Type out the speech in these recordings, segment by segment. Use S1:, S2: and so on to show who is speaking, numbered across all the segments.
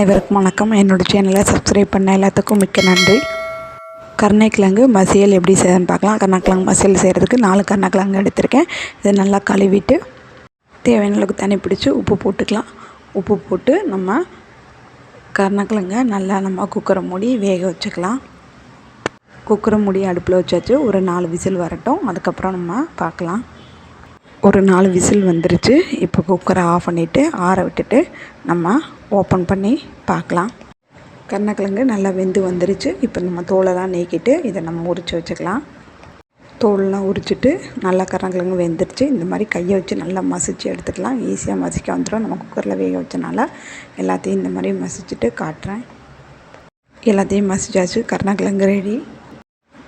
S1: அனைவருக்கும் வணக்கம். என்னோடய சேனலை சப்ஸ்கிரைப் பண்ண எல்லாத்துக்கும் மிக்க நன்றி. கருணைக்கிழங்கு மசியல் எப்படி செய்யணும்னு பார்க்கலாம். கருணைக்கிழங்கு மசியல் செய்கிறதுக்கு நாலு கருணைக்கிழங்கு எடுத்திருக்கேன். இதை நல்லா கழுவிட்டு தேவையான அளவுக்கு தண்ணி பிடிச்சி உப்பு போட்டுக்கலாம். உப்பு போட்டு நம்ம கருணக்கிழங்கை நல்லா நம்ம குக்கரை மூடி வேக வச்சுக்கலாம். குக்கரை மூடி அடுப்பில் வச்சாச்சு. ஒரு நாலு விசில் வரட்டும். அதுக்கப்புறம் நம்ம பார்க்கலாம். ஒரு நாலு விசில் வந்துருச்சு. இப்போ குக்கரை ஆஃப் பண்ணிவிட்டு ஆற விட்டுட்டு நம்ம ஓப்பன் பண்ணி பார்க்கலாம். கருணக்கிழங்கு நல்லா வெந்து வந்துருச்சு. இப்போ நம்ம தோலெல்லாம் நீக்கிட்டு இதை நம்ம உரித்து வச்சுக்கலாம். தோலெலாம் உரிச்சிட்டு நல்லா கருணக்கிழங்கு வெந்துருச்சு. இந்த மாதிரி கையை வச்சு நல்லா மசிச்சு எடுத்துக்கலாம். ஈஸியாக மசிக்க வந்துடும் நம்ம குக்கரில் வேக வச்சனால எல்லாத்தையும் இந்த மாதிரி மசிச்சுட்டு காட்டுறேன். எல்லாத்தையும் மசிச்சாச்சு. கருணக்கிழங்கு ரெடி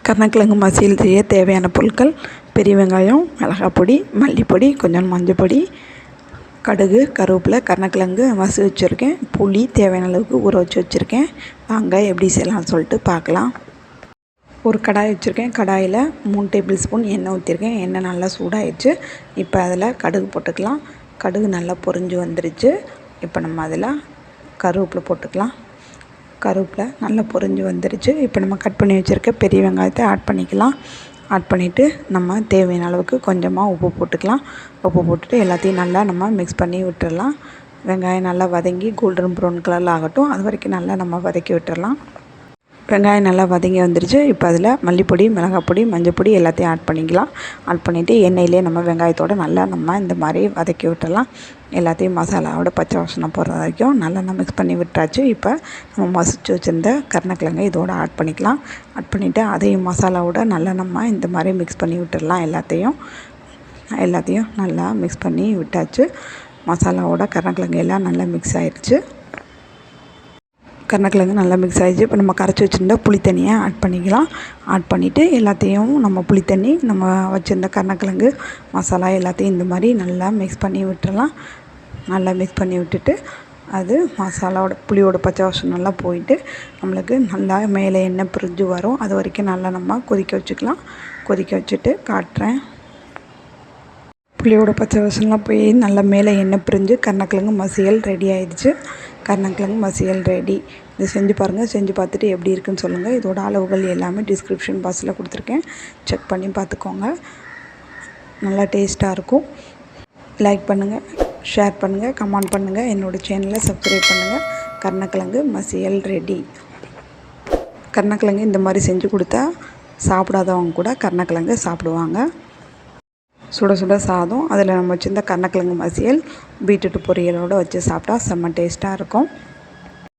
S1: கருணக்கிழங்கு மசியல் செய்ய தேவையான பொருட்கள் பெரிய வெங்காயம் மிளகாய் பொடி மல்லிப்பொடி கொஞ்சம் மஞ்சள் பொடி கடுகு கருவேப்பிலை கருணக்கிழங்கு வசி வச்சுருக்கேன். புளி தேவையான அளவுக்கு ஊற வச்சு வச்சுருக்கேன். வாங்க எப்படி செய்யலாம்னு சொல்லிட்டு பார்க்கலாம். ஒரு கடாய் வச்சுருக்கேன். கடாயில் மூணு டேபிள் ஸ்பூன் எண்ணெய் ஊற்றிருக்கேன் எண்ணெய் நல்லா சூடாயிடுச்சு. இப்போ அதில் கடுகு போட்டுக்கலாம். கடுகு நல்லா பொரிஞ்சு வந்துருச்சு. இப்போ நம்ம அதில் கருவேப்பிலை போட்டுக்கலாம். கருவேப்பிலை நல்லா பொரிஞ்சு வந்துருச்சு. இப்போ நம்ம கட் பண்ணி வச்சுருக்க பெரிய வெங்காயத்தை ஆட் பண்ணிக்கலாம். ஆட் பண்ணிவிட்டு நம்ம தேவையான அளவுக்கு கொஞ்சமாக உப்பு போட்டுக்கலாம். உப்பு போட்டுட்டு எல்லாத்தையும் நல்லா நம்ம மிக்ஸ் பண்ணி விட்டுடலாம் வெங்காயம் நல்லா வதங்கி கோல்டன் ப்ரௌன் கலரில் ஆகட்டும். அது வரைக்கும் நல்லா நம்ம வதக்கி விட்டுடலாம் வெங்காயம் நல்லா வதங்கி வந்துருச்சு. இப்போ அதில் மல்லிப்பொடி மிளகாப்பொடி பொடி மஞ்சள் பொடி எல்லாத்தையும் ஆட் பண்ணிக்கலாம். ஆட் பண்ணிவிட்டு எண்ணெயிலே நம்ம வெங்காயத்தோடு நல்லா நம்ம இந்த மாதிரி வதக்கி விட்டுடலாம் எல்லாத்தையும் மசாலாவோட பச்சை வாசனை போடுற வரைக்கும் நல்லா நம்ம மிக்ஸ் பண்ணி விட்டாச்சு. இப்போ நம்ம மசிச்சு வச்சுருந்த கருணக்கிழங்கு இதோடு ஆட் பண்ணிக்கலாம். ஆட் பண்ணிவிட்டு அதையும் மசாலாவோட நல்லா நம்ம இந்த மாதிரி மிக்ஸ் பண்ணி விட்டுடலாம் எல்லாத்தையும். எல்லாத்தையும் நல்லா மிக்ஸ் பண்ணி விட்டாச்சு. மசாலாவோட கருணக்கிழங்கு எல்லாம் நல்லா மிக்ஸ் ஆயிடுச்சு கருணக்கிழங்கு நல்லா மிக்ஸ் ஆகிடுச்சு இப்போ நம்ம கரைச்சி வச்சுருந்த புளி தண்ணியை ஆட் பண்ணிக்கலாம். ஆட் பண்ணிவிட்டு எல்லாத்தையும் நம்ம புளி தண்ணி நம்ம வச்சுருந்த கருணக்கிழங்கு மசாலா எல்லாத்தையும் இந்த மாதிரி நல்லா மிக்ஸ் பண்ணி விட்டுறலாம் நல்லா மிக்ஸ் பண்ணி விட்டுட்டு அது மசாலாவோட புளியோட பச்சை வாசம் நல்லா போயிட்டு நம்மளுக்கு நல்லா மேலே எண்ணெய் பிரிஞ்சு வரும். அது வரைக்கும் நல்லா நம்ம கொதிக்க வச்சுக்கலாம். கொதிக்க வச்சுட்டு காட்டுறேன். புளியோட பச்சை வாசம்லாம் போய் நல்லா மேலே எண்ணெய் பிரிஞ்சு கருணக்கிழங்கு மசியல் ரெடி ஆயிடுச்சு. கருணக்கிழங்கு மசியல் ரெடி இது செஞ்சு பாருங்கள் செஞ்சு பார்த்துட்டு எப்படி இருக்குன்னு சொல்லுங்கள் இதோட அளவுகள் எல்லாமே டிஸ்கிரிப்ஷன் பாக்ஸில் கொடுத்துருக்கேன். செக் பண்ணி பார்த்துக்கோங்க. நல்லா டேஸ்ட்டாக இருக்கும். லைக் பண்ணுங்கள் ஷேர் பண்ணுங்கள் கமெண்ட் பண்ணுங்கள் என்னோடய சேனலை சப்ஸ்கிரைப் பண்ணுங்கள் கருணக்கிழங்கு மசியல் ரெடி. கருணக்கிழங்கு இந்த மாதிரி செஞ்சு கொடுத்தா சாப்பிடாதவங்க கூட கருணக்கிழங்கு சாப்பிடுவாங்க. சுட சுட சாதம் அதில் நம்ம வச்சுருந்த கருணக்கிழங்கு மசியல் பீட்ரூட் பொரியலோடு வச்சு சாப்பிட்டா செம்ம டேஸ்ட்டாக இருக்கும்.